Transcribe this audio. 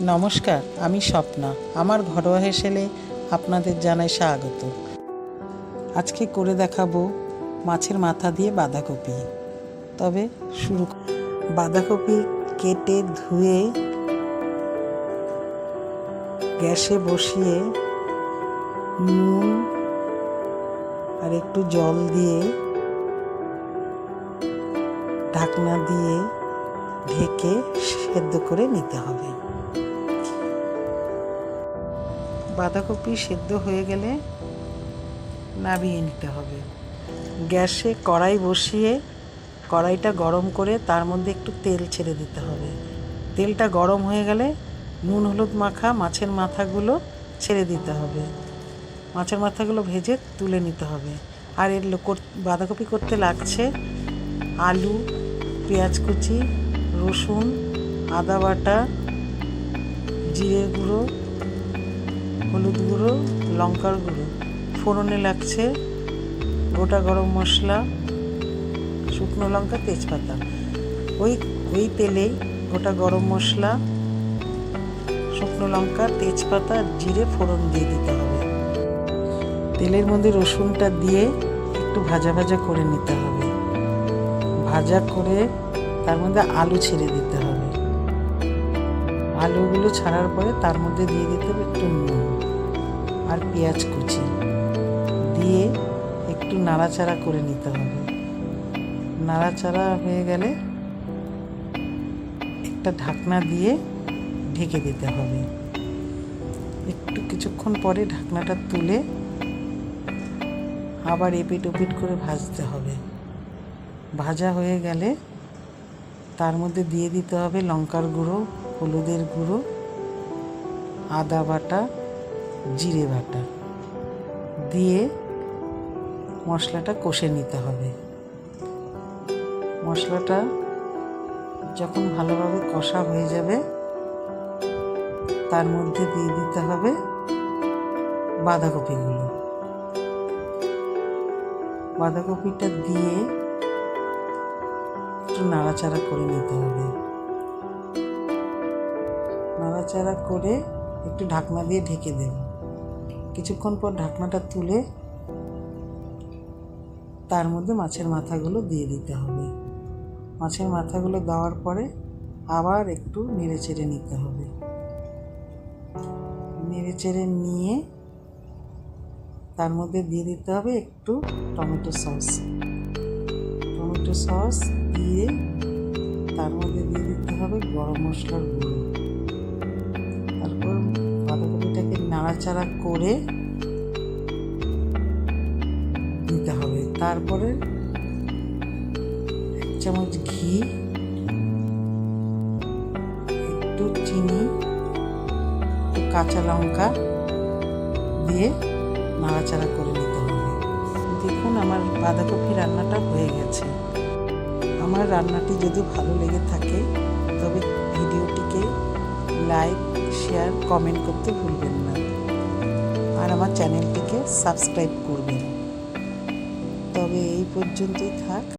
নমস্কার, আমি স্বপ্না। আমার ঘরোয়া হেসেলে আপনাদের জানাই স্বাগত। আজকে করে দেখাবো মাছের মাথা দিয়ে বাঁধাকপি। তবে শুরু বাঁধাকপি কেটে ধুয়ে গ্যাসে বসিয়ে নুন আর একটু জল দিয়ে ঢাকনা দিয়ে ঢেকে সেদ্ধ করে নিতে হবে। বাঁধাকপি সেদ্ধ হয়ে গেলে নামিয়ে নিতে হবে। গ্যাসে কড়াই বসিয়ে কড়াইটা গরম করে তার মধ্যে একটু তেল ছেড়ে দিতে হবে। তেলটা গরম হয়ে গেলে নুন, হলুদ মাখা মাছের মাথাগুলো ছেড়ে দিতে হবে। মাছের মাথাগুলো ভেজে তুলে নিতে হবে। আর এর বাঁধাকপি করতে লাগছে আলু, পেঁয়াজ কুচি, রসুন, আদা বাটা, জিরে গুঁড়ো হলুদ গুঁড়ো, লঙ্কার গুঁড়ো। ফোড়নে লাগছে গোটা গরম মশলা, শুকনো লঙ্কা, তেজপাতা। ওই ওই তেলেই গোটা গরম মশলা, শুকনো লঙ্কা, তেজপাতা, জিরে ফোড়ন দিয়ে দিতে হবে। তেলের মধ্যে রসুনটা দিয়ে একটু ভাজা ভাজা করে নিতে হবে। ভাজা করে তার মধ্যে আলু ছেড়ে দিতে হবে। আলুগুলো ছাড়ার পরে তার মধ্যে দিয়ে দিতে হবে একটু নুন আর পেঁয়াজ কুচি। দিয়ে একটু নাড়াচাড়া করে নিতে হবে। নাড়াচাড়া হয়ে গেলে একটা ঢাকনা দিয়ে ঢেকে দিতে হবে। একটু কিছুক্ষণ পরে ঢাকনাটা তুলে আবার এপিট ওপিট করে ভাজতে হবে। ভাজা হয়ে গেলে তার মধ্যে দিয়ে দিতে হবে লঙ্কার গুঁড়ো হলুদের গুঁড়ো, আদা বাটা, জিরে বাটা দিয়ে মশলাটা কষে নিতে হবে। মশলাটা যখন ভালোভাবে কষা হয়ে যাবে, তার মধ্যে দিয়ে দিতে হবে বাঁধাকপিগুলো। বাঁধাকপিটা দিয়ে একটু নাড়াচাড়া করে নিতে হবে। নাড়াচাড়া করে একটু ঢাকনা দিয়ে ঢেকে দেব। কিছুক্ষণ পর ঢাকনাটা তুলে তার মধ্যে মাছের মাথাগুলো দিয়ে দিতে হবে। মাছের মাথাগুলো দেওয়ার পরে আবার একটু নেড়ে চেড়ে নিতে হবে। নেড়ে চেড়ে নিয়ে তার মধ্যে দিয়ে দিতে হবে একটু টমেটো সস। টমেটো সস দিয়ে তার মধ্যে দিয়ে দিতে হবে গরম মশলার গুঁড়ো। নাড়াচাড়া করে দিতে হবে। তারপরে এক চামচ ঘি, একটু চিনি, একটু কাঁচা লঙ্কা দিয়ে নাড়াচাড়া করে নিতে হবে। দেখুন, আমার বাঁধাকপি রান্নাটা হয়ে গেছে। আমার রান্নাটি যদি ভালো লেগে থাকে, তবে ভিডিওটিকে লাইক, শেয়ার, কমেন্ট করতে ভুলবেন আমার চ্যানেলটিকে সাবস্ক্রাইব করবেন। তবে এই পর্যন্তই থাক।